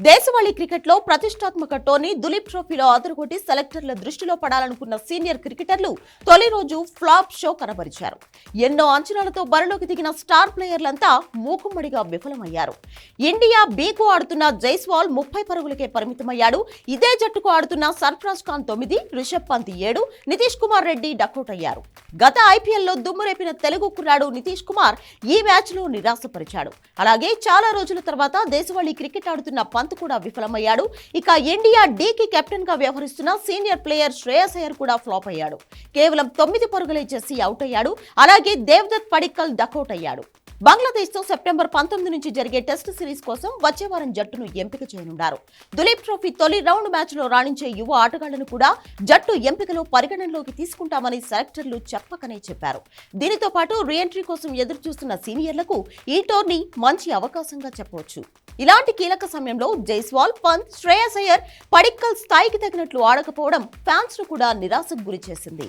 దేశవాళీ క్రికెట్లో ప్రతిష్టాత్మక టోర్నీ దులీప్ ట్రోఫీలో అదరగొట్టి సెలెక్టర్ల దృష్టిలో పడాలనుకున్న సీనియర్ క్రికెటర్లు తొలి రోజు ఫ్లాప్ షో కనబరిచారు. ఎన్నో అంచనాలతో బరిలోకి దిగిన స్టార్ ప్లేయర్లంతా మూకుమ్మడిగా విఫలమయ్యారు. ఇండియా బీకు ఆడుతున్న జైస్వాల్ ముప్పై పరుగులకే పరిమితమయ్యాడు. ఇదే జట్టుకు ఆడుతున్న సర్ఫరాజ్ ఖాన్ తొమ్మిది రిషబ్ పంత్ ఏడు నితీష్ కుమార్ రెడ్డి డకౌట్ అయ్యారు గత ఐపీఎల్లో దుమ్మురేపిన తెలుగు కుర్రాడు నితీష్ కుమార్ ఈ మ్యాచ్లో నిరాశపరిచాడు. అలాగే చాలా రోజుల తర్వాత దేశవాళీ క్రికెట్ ఆడుతున్న పంత్ కూడా విఫలమయ్యాడు. ఇక ఇండియా డీకి కెప్టెన్గా వ్యవహరిస్తున్న సీనియర్ ప్లేయర్ శ్రేయస్ అయ్యర్ కూడా ఫ్లాప్ అయ్యాడు. కేవలం తొమ్మిది పరుగులే చేసి అవుట్ అయ్యాడు. అలాగే దేవ్దత్ పడిక్కల్ డకౌట్ అయ్యాడు. బంగ్లాదేశ్తో సెప్టెంబర్ పంతొమ్మిది నుంచి జరిగే టెస్ట్ సిరీస్ కోసం వచ్చే వారం జట్టును ఎంపిక చేయనున్నారు. దులీప్ ట్రోఫీ తొలి రౌండ్ మ్యాచ్లో రాణించే యువ ఆటగాళ్ళను కూడా జట్టు ఎంపికలో పరిగణనలోకి తీసుకుంటామని సెలెక్టర్లు చెప్పకనే చెప్పారు. దీనితో పాటు రీఎంట్రీ కోసం ఎదురు చూస్తున్న సీనియర్లకు ఈ టోర్నీ మంచి అవకాశంగా చెప్పవచ్చు. ఇలాంటి కీలక సమయంలో జైస్వాల్ పంత్ శ్రేయస్ అయ్యర్ పడిక్కల్ స్థాయికి తగినట్లు ఆడకపోవడం ఫ్యాన్స్ను కూడా నిరాశకు గురి చేసింది.